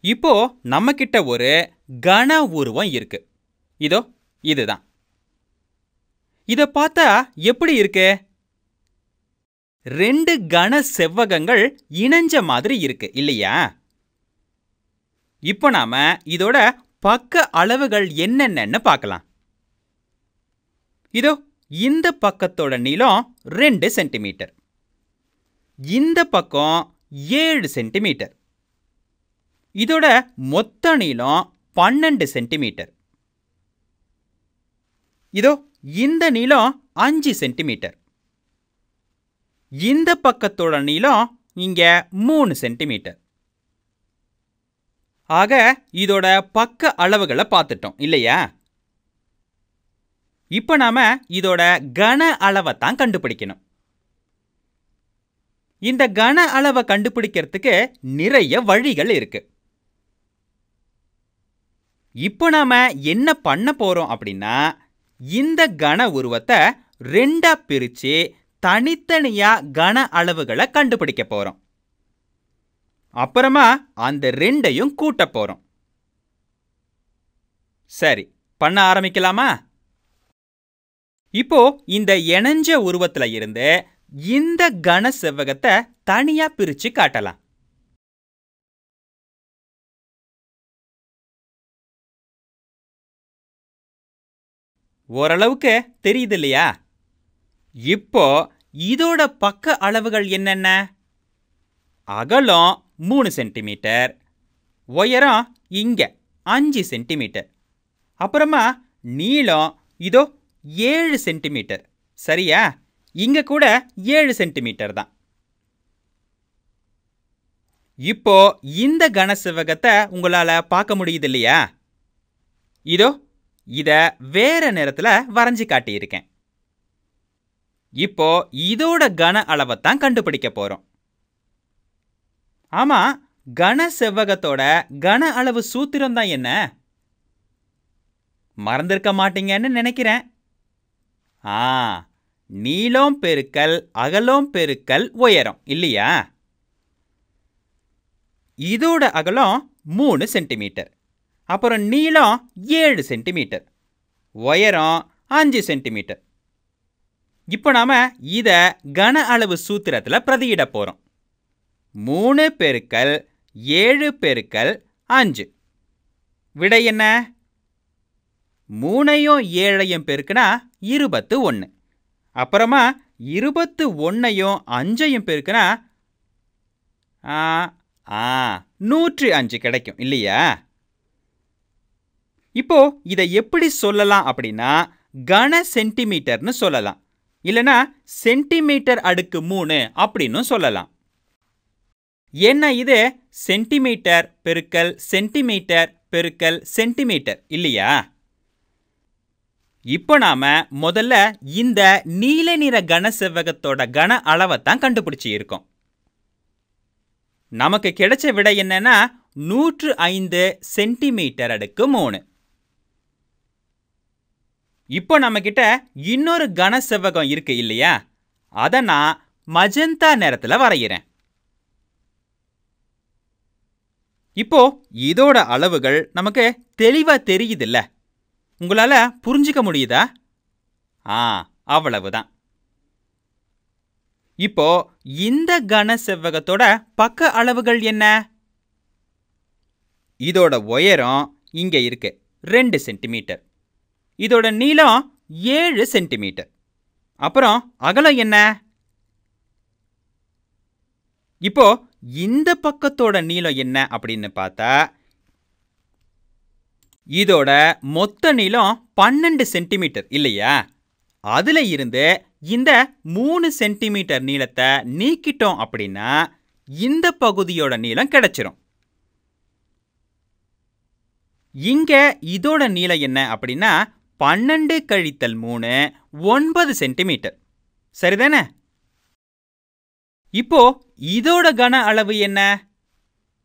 இப்போ நம்ம கிட்ட ஒரு கன உருவம் இருக்கு. இதோ இதுதான். இத பார்த்தா எப்படி இருக்கு? ரெண்டு கன செவ்வகங்கள் இணைஞ்ச மாதிரி இருக்கு இல்லையா? இப்போ நாம இதோட பக்க அளவுகள் என்னென்னன்னு பார்க்கலாம். இதோ இந்த பக்கத்தோட நீளம் ரெண்டு சென்டிமீட்டர். இந்த பக்கம் ஏழு சென்டிமீட்டர். இதோட மொத்த நீளம் பன்னெண்டு சென்டிமீட்டர். இதோ இந்த நீளம் அஞ்சு சென்டிமீட்டர். இந்த பக்கத்தோட நீளம் இங்க மூணு சென்டிமீட்டர். ஆக இதோட பக்க அளவுகளை பார்த்துட்டோம் இல்லையா? இப்போ நாம இதோட கன அளவை தான் கண்டுபிடிக்கணும். இந்த கன அளவை கண்டுபிடிக்கிறதுக்கு நிறைய வழிகள் இருக்கு. இப்போ நாம என்ன பண்ண போறோம் அப்படின்னா இந்த கன உருவத்தை ரெண்டா பிரிச்சு தனித்தனியா கன அளவுகளை கண்டுபிடிக்க போறோம். அப்புறமா அந்த ரெண்டையும் கூட்ட போறோம். சரி பண்ண ஆரம்பிக்கலாமா? இப்போ இந்த இணைஞ்ச உருவத்துல இருந்து இந்த கன செவ்வகத்தை தனியா பிரிச்சு காட்டலாம். ஓரளவுக்கு தெரியுது இல்லையா இப்போ இதோட பக்க அளவுகள் என்னென்ன? அகலம் மூணு சென்டிமீட்டர் உயரம் இங்கே அஞ்சு சென்டிமீட்டர் அப்புறமா நீளம் இதோ ஏழு சென்டிமீட்டர். சரியா? இங்க கூட ஏழு சென்டிமீட்டர் தான். இப்போ இந்த கனசெவ்வகத்தை உங்களால பார்க்க முடியுது இல்லையா இதோ இத வேற நிறத்தில் வரைஞ்சு காட்டியிருக்கேன். இப்போ இதோட கன அளவைத்தான் கண்டுபிடிக்க போறோம். ஆமா கன செவ்வகத்தோட கன அளவு சூத்திரம் தான் என்ன? மறந்திருக்க மாட்டீங்கன்னு நினைக்கிறேன். ஆ நீளம் பெருக்கல் அகலம் பெருக்கல் உயரம் இல்லையா? இதோட அகலம் மூணு சென்டிமீட்டர். அப்புறம் நீளம் ஏழு சென்டிமீட்டர். உயரம் அஞ்சு சென்டிமீட்டர். இப்போ நாம இதை கன அளவு சூத்திரத்துல பிரதியிட போறோம். மூணு பெருக்கல் ஏழு பெருக்கல் அஞ்சு. விடை என்ன? மூணையும் ஏழையும் பெருக்குனா இருபத்து ஒன்று அப்புறமா இருபத்து ஒன்றையும் அஞ்சையும் பெருக்குனா ஆ ஆ நூற்றி அஞ்சு கிடைக்கும் இல்லையா? இப்போ இதை எப்படி சொல்லலாம் அப்படின்னா கன சென்டிமீட்டர்னு சொல்லலாம். இல்லனா சென்டிமீட்டர் அடுக்கு மூணு அப்படின்னு சொல்லலாம். என்ன இது? சென்டிமீட்டர் பெருக்கல் சென்டிமீட்டர் பெருக்கல் சென்டிமீட்டர் இல்லையா? இப்போ நாம முதல்ல இந்த நீல நிற கன செவ்வகத்தோட கன அளவை தான் கண்டுபிடிச்சி இருக்கோம். நமக்கு கிடைச்ச விடை என்னன்னா நூற்று ஐந்து சென்டிமீட்டர் அடுக்கு மூணு. இப்போ நம்ம கிட்ட இன்னொரு கன செவ்வகம் இருக்கு இல்லையா? அதை நான் மஜந்தா நிறத்தில் வரைகிறேன் இப்போ இதோட அளவுகள் நமக்கு தெளிவாக தெரியுதுல்ல? உங்களால் புரிஞ்சுக்க முடியுதா? ஆ அவ்வளவுதான். இப்போ இந்த கன செவ்வகத்தோட பக்க அளவுகள் என்ன? இதோட உயரம் இங்கே இருக்கு ரெண்டு சென்டிமீட்டர். இதோட நீளம் ஏழு சென்டிமீட்டர். அப்புறம் அகலம் என்ன? இப்போ இந்த பக்கத்தோட நீளம் என்ன அப்படின்னு பார்த்தா இதோட மொத்த நீளம் பன்னெண்டு சென்டிமீட்டர் இல்லையா? அதுல இருந்து இந்த மூணு சென்டிமீட்டர் நீளத்தை நீக்கிட்டோம் அப்படின்னா இந்த பகுதியோட நீளம் கிடைச்சிரும். இங்க இதோட நீளம் என்ன அப்படின்னா பன்னெண்டு கழித்தல் மூணு ஒன்பது சென்டிமீட்டர். சரிதானே? இப்போ இதோட கன அளவு என்ன?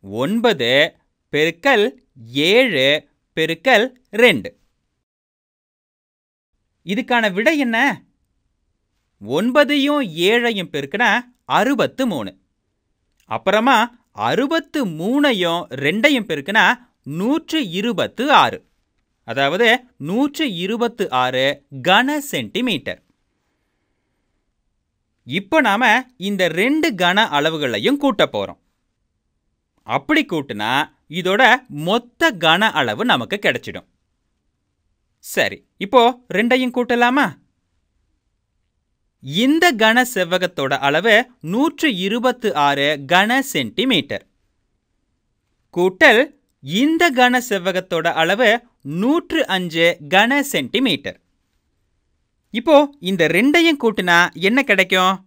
ஒன்பது பெருக்கல் ஏழு பெருக்கல் ரெண்டு. இதுக்கான விடை என்ன? ஒன்பதையும் ஏழையும் பெருக்கினா அறுபத்து மூணு அப்புறமா அறுபத்து மூணையும் ரெண்டையும் பெருக்கினா நூற்று இருபத்து ஆறு. அதாவது நூற்று இருபத்து ஆறு கன சென்டிமீட்டர். இப்போ நாம இந்த ரெண்டு கன அளவுகளையும் கூட்ட போறோம். அப்படி கூட்டினா இதோட மொத்த கன அளவு நமக்கு கிடைச்சிடும். சரி இப்போ ரெண்டையும் கூட்டலாமா? இந்த கன செவ்வகத்தோட அளவு நூற்று இருபத்து ஆறு கன சென்டிமீட்டர். கூட்டல் இந்த கன செவ்வகத்தோட அளவு நூற்று அஞ்சு கன சென்டிமீட்டர். இப்போ இந்த ரெண்டையும் கூட்டினா என்ன கிடைக்கும்?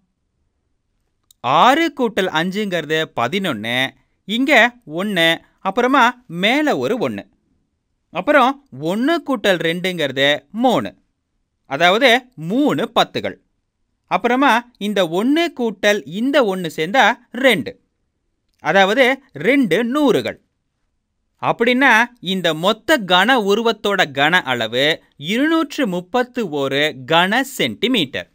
ஆறு கூட்டல் அஞ்சுங்கிறது பதினொன்று இங்கே ஒன்று அப்புறமா மேலே ஒரு ஒன்று அப்புறம் ஒன்று கூட்டல் ரெண்டுங்கிறது மூணு. அதாவது மூணு பத்துகள். அப்புறமா இந்த ஒன்று கூட்டல் இந்த ஒன்று சேர்ந்தா ரெண்டு. அதாவது ரெண்டு நூறுகள். அப்படின்னா இந்த மொத்த கன உருவத்தோட கன அளவு இருநூற்று முப்பத்து ஒரு கன சென்டிமீட்டர்.